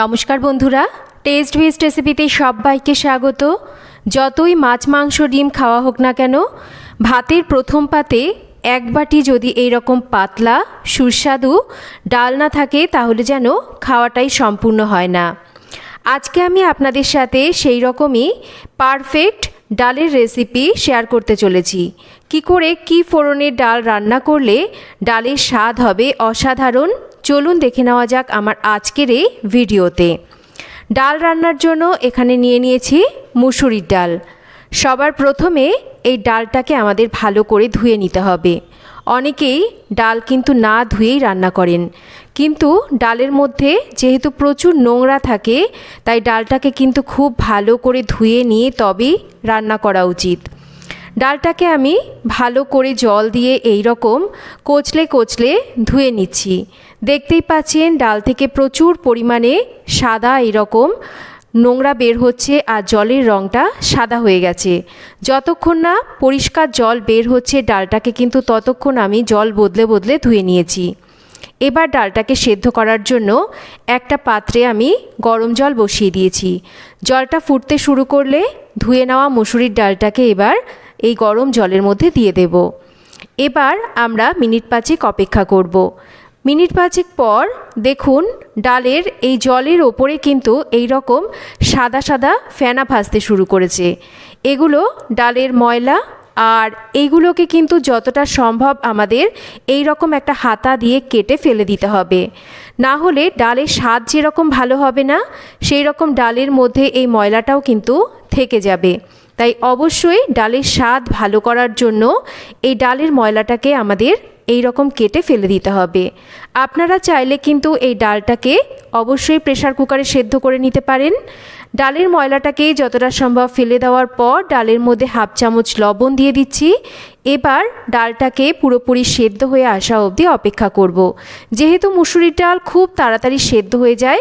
নমস্কার বন্ধুরা test vest রেসিপিতে সবাইকে স্বাগত। যতই মাছ, মাংস, ডিম খাওয়া হোক না কেন, ভাতের প্রথম পাতে এক বাটি যদি এই রকম পাতলা, সুস্বাদু ডাল না থাকে, তাহলে যেন খাওয়াটাই সম্পূর্ণ হয় না। আজকে আমি আপনাদের সাথে সেই রকমই পারফেক্ট ডালের রেসিপি শেয়ার করতে চলেছি। কি করে কি ফোড়নের ডাল রান্না করলে ডালের স্বাদ হবে অসাধারণ চলুন দেখে নেওয়া যাক আমার আজকের এই ভিডিওতে। ডাল রান্নার জন্য এখানে নিয়ে নিয়েছি মুসুরির ডাল। সবার প্রথমে এই ডালটাকে আমাদের ভালো করে ধুয়ে নিতে হবে। অনেকেই ডাল কিন্তু না ধুয়েই রান্না করেন। কিন্তু ডালের মধ্যে যেহেতু প্রচুর নোংরা থাকে, তাই ডালটাকে কিন্তু খুব ভালো করে ধুয়ে নিয়ে তবেই রান্না করা উচিত। ডালটাকে আমি ভালো করে জল দিয়ে এই রকম কোচলে কোচলে ধুয়ে নিচ্ছি। দেখতেই পাচ্ছেন, ডাল থেকে প্রচুর পরিমাণে সাদা এরকম নোংরা বের হচ্ছে আর জলের রঙটা সাদা হয়ে গেছে। যতক্ষণ না পরিষ্কার জল বের হচ্ছে, ডালটাকে কিন্তু ততক্ষণ আমি জল বদলে বদলে ধুয়ে নিয়েছি। এবার ডালটাকে সেদ্ধ করার জন্য একটা পাত্রে আমি গরম জল বসিয়ে দিয়েছি। জলটা ফুটতে শুরু করলে ধুয়ে নেওয়া মুসুরির ডালটাকে এবার এই গরম জলের মধ্যে দিয়ে দেব। এবার আমরা মিনিট পাঁচেক অপেক্ষা করব। মিনিট পাঁচেক পর দেখুন ডালের এই জলের ওপরে কিন্তু এই রকম সাদা সাদা ফেনা ভাসতে শুরু করেছে। এগুলো ডালের ময়লা আর এইগুলোকে কিন্তু যতটা সম্ভব আমাদের এই রকম একটা হাতা দিয়ে কেটে ফেলে দিতে হবে। না হলে ডালের স্বাদ যেরকম ভালো হবে না, সেই রকম ডালের মধ্যে এই ময়লাটাও কিন্তু থেকে যাবে। তাই অবশ্যই ডালের স্বাদ ভালো করার জন্য এই ডালের ময়লাটাকে আমাদের এই রকম কেটে ফেলে দিতে হবে। আপনারা চাইলে কিন্তু এই ডালটাকে অবশ্যই প্রেশার কুকারে সেদ্ধ করে নিতে পারেন। ডালের ময়লাটাকে যতটা সম্ভব ফেলে দেওয়ার পর ডালের মধ্যে হাফ চামচ লবণ দিয়ে দিচ্ছি। এবার ডালটাকে পুরোপুরি সেদ্ধ হয়ে আসা অবধি অপেক্ষা করব। যেহেতু মুসুরির ডাল খুব তাড়াতাড়ি সেদ্ধ হয়ে যায়,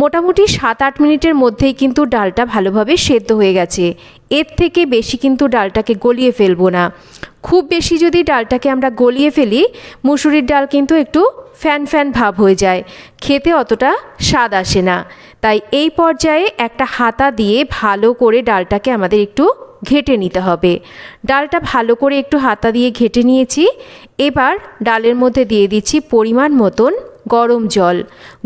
মোটামুটি সাত আট মিনিটের মধ্যেই কিন্তু ডালটা ভালোভাবে সেদ্ধ হয়ে গেছে। এর থেকে বেশি কিন্তু ডালটাকে গলিয়ে ফেলব না। খুব বেশি যদি ডালটাকে আমরা গলিয়ে ফেলি, মুসুরির ডাল কিন্তু একটু ফ্যান ফ্যান ভাব হয়ে যায়। খেতে অতটা স্বাদ আসে না। তাই এই পর্যায়ে একটা হাতা দিয়ে ভালো করে ডালটাকে আমাদের একটু ঘেটে নিতে হবে। ডালটা ভালো করে একটু হাতা দিয়ে ঘেটে নিয়েছি। এবার ডালের মধ্যে দিয়ে দিচ্ছি পরিমাণ মতন গরম জল।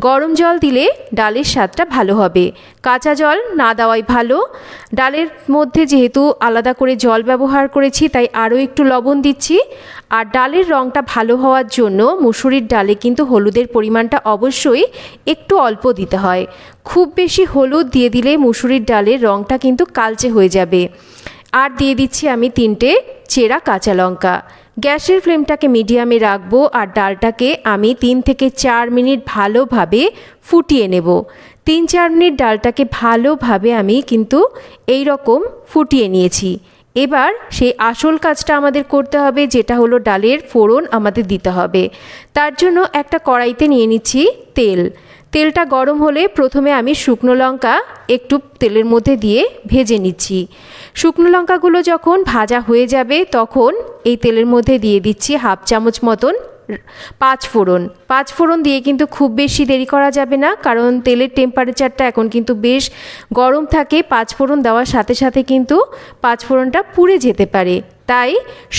গরম জল দিলে ডালের স্বাদটা ভালো হবে। কাঁচা জল না দেওয়াই ভালো। ডালের মধ্যে যেহেতু আলাদা করে জল ব্যবহার করেছি, তাই আরও একটু লবণ দিচ্ছি। আর ডালের রঙটা ভালো হওয়ার জন্য মুসুরির ডালে কিন্তু হলুদের পরিমাণটা অবশ্যই একটু অল্প দিতে হয়। খুব বেশি হলুদ দিয়ে দিলে মুসুরির ডালের রঙটা কিন্তু কালচে হয়ে যাবে। আর দিয়ে দিচ্ছি আমি তিনটে চেরা কাঁচা লঙ্কা। গ্যাসের ফ্লেমটাকে মিডিয়ামে রাখব আর ডালটাকে আমি তিন থেকে চার মিনিট ভালোভাবে ফুটিয়ে নেব। তিন চার মিনিট ডালটাকে ভালোভাবে আমি কিন্তু এই রকম ফুটিয়ে নিয়েছি। এবার সেই আসল কাজটা আমাদের করতে হবে, যেটা হলো ডালের ফোড়ন আমাদের দিতে হবে। তার জন্য একটা কড়াইতে নিয়ে নিচ্ছি তেল। তেলটা গরম হলে প্রথমে আমি শুকনো লঙ্কা একটু তেলের মধ্যে দিয়ে ভেজে নিচ্ছি। শুকনো লঙ্কাগুলো যখন ভাজা হয়ে যাবে তখন এই তেলের মধ্যে দিয়ে দিচ্ছি হাফ চামচ মতন পাঁচ ফোড়ন। পাঁচ ফোড়ন দিয়ে কিন্তু খুব বেশি দেরি করা যাবে না, কারণ তেলের টেম্পারেচারটা এখন কিন্তু বেশ গরম থাকে। পাঁচ ফোড়ন দেওয়ার সাথে সাথে কিন্তু পাঁচ ফোড়নটা পুড়ে যেতে পারে। তাই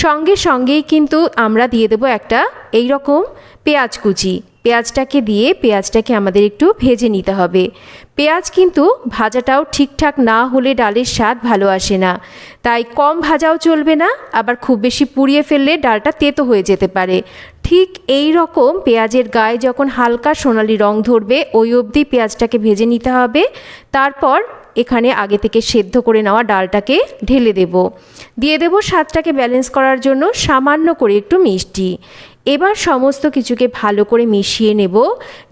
সঙ্গে সঙ্গেই কিন্তু আমরা দিয়ে দেবো একটা এই রকম পেঁয়াজ কুচি। পেঁয়াজটাকে দিয়ে পেঁয়াজটাকে আমাদের একটু ভেজে নিতে হবে। পেঁয়াজ কিন্তু ভাজাটাও ঠিকঠাক না হলে ডালের স্বাদ ভালো আসে না। তাই কম ভাজাও চলবে না, আবার খুব বেশি পুড়িয়ে ফেললে ডালটা তেতো হয়ে যেতে পারে। ঠিক এই রকম পেঁয়াজের গায়ে যখন হালকা সোনালি রং ধরবে, ওই অবধি পেঁয়াজটাকে ভেজে নিতে হবে। তারপর এখানে আগে থেকে সেদ্ধ করে নেওয়া ডালটাকে ঢেলে দেব। দিয়ে দেব স্বাদটাকে ব্যালেন্স করার জন্য সামান্য করে একটু মিষ্টি। এবার সমস্ত কিছুকে ভালো করে মিশিয়ে নেব।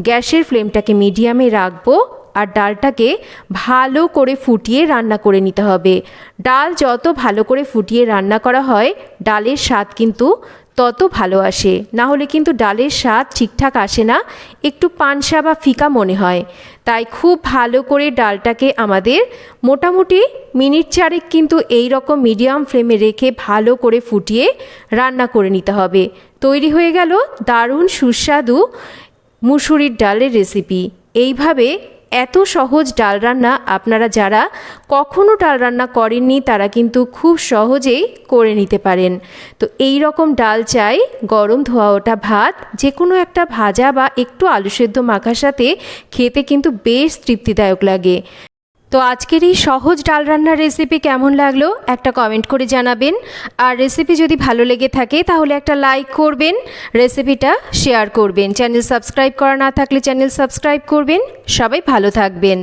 গ্যাসের ফ্লেমটাকে মিডিয়ামে রাখব আর ডালটাকে ভালো করে ফুটিয়ে রান্না করে নিতে হবে। ডাল যত ভালো করে ফুটিয়ে রান্না করা হয়, ডালের স্বাদ কিন্তু তত ভালো আসে। না হলে কিন্তু ডালের স্বাদ ঠিকঠাক আসে না। একটু পানসা বা ফিকা মনে হয়। তাই খুব ভালো করে ডালটাকে আমাদের মোটামুটি মিনিট চারেক কিন্তু এই রকম মিডিয়াম ফ্লেমে রেখে ভালো করে ফুটিয়ে রান্না করে নিতে হবে। তৈরি হয়ে গেল দারুণ সুস্বাদু মুসুরির ডালের রেসিপি। এইভাবে এত সহজ ডাল রান্না আপনারা যারা কখনো ডাল রান্না করেননি, তারা কিন্তু খুব সহজেই করে নিতে পারেন। তো এই রকম ডাল চাই, গরম ধোয়া ওটা ভাত যে কোনো একটা ভাজা বা একটু আলু সেদ্ধ মাখার সাথে খেতে কিন্তু বেশ তৃপ্তিদায়ক লাগে। তো আজকের এই সহজ ডাল রান্নার রেসিপি কেমন লাগল? একটা কমেন্ট করে জানাবেন। আর রেসিপি যদি ভালো লেগে থাকে, তাহলে একটা লাইক করবেন রেসিপিটা শেয়ার করবেন। চ্যানেল সাবস্ক্রাইব করা না থাকলে চ্যানেল সাবস্ক্রাইব করবেন। সবাই ভালো থাকবেন।